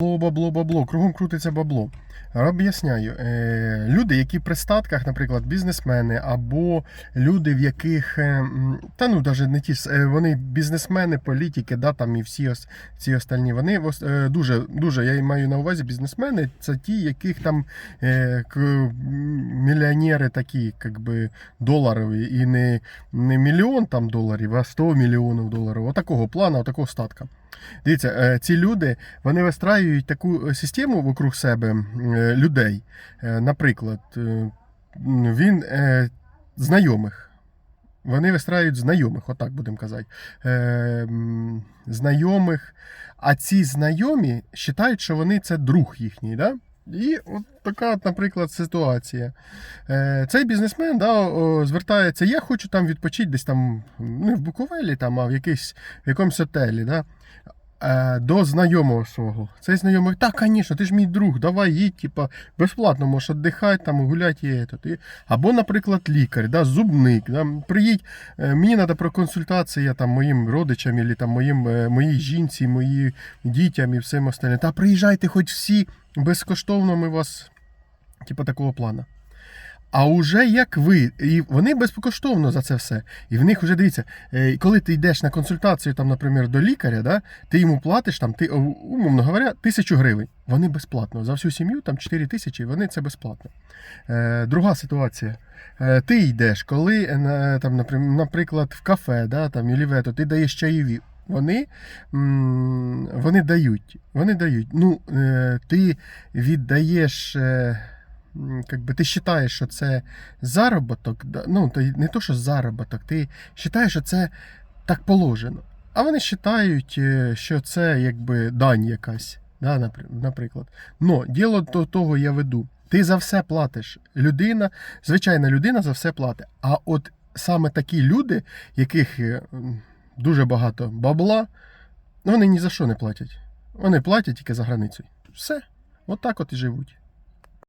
Бабло, бабло, бабло, кругом крутиться бабло. Об'ясняю. Е, люди, які при статках, наприклад, бізнесмени, або люди, в яких, е, та ну навіть не ті, с- е, вони бізнесмени, політики, да, там і всі ос, ці остальні, вони дуже, дуже, я маю на увазі бізнесмени, це ті, яких там мільйонери такі, як би, доларові, і не, не мільйон там доларів, а 100 мільйонів доларів. Отакого плану, отакого статка. Дивіться, ці люди вони вистраюють таку систему вокруг себе людей. Е, Наприклад, е, він е, знайомих. Вони вистраюють знайомих, отак будемо казати. Е, Знайомих. А ці знайомі вважають, що вони це друг їхній. Да? І от така, наприклад, ситуація. Е, Цей бізнесмен да, звертається, я хочу там відпочити десь там, не в Буковелі, там, а в, якийсь, в якомусь отелі. Да? Е, До знайомого свого. Цей знайомий, так, звісно, ти ж мій друг, давай їдь, типа, безплатно можеш віддихати, там, гуляти і. І- Або, наприклад, лікар, да, зубник. Да, приїдь, е, мені треба проконсультація там, моїм родичам, або там, моїм, е, моїй жінці, моїм дітям і всім остальним. Та приїжджайте хоч всі, безкоштовно ми вас, типа, такого плану. А уже як ви, і вони безкоштовно за це все. І в них вже дивіться, е, коли ти йдеш на консультацію, там, наприклад, до лікаря, да, ти йому платиш там, ти, умовно говоря, тисячу гривень. Вони безплатно. За всю сім'ю там 4 тисячі, вони це безплатно. Е, друга ситуація. Е, ти йдеш, коли там, наприклад, в кафе, да, там, Єлівето, ти даєш чаєві. Вони, вони дають. Вони дають. Ну, ти віддаєш. Как би, ти вважаєш, що це заробіток, ну, то не то, що заробіток, ти вважаєш, що це так положено. А вони вважають, е, що це якби дань якась, да, наприклад. Но діло до того я веду. Ти за все платиш. Людина, звичайна людина за все платить. А от саме такі люди, яких е, дуже багато бабла, вони ні за що не платять. Вони платять тільки за границею. Все. От так от і живуть.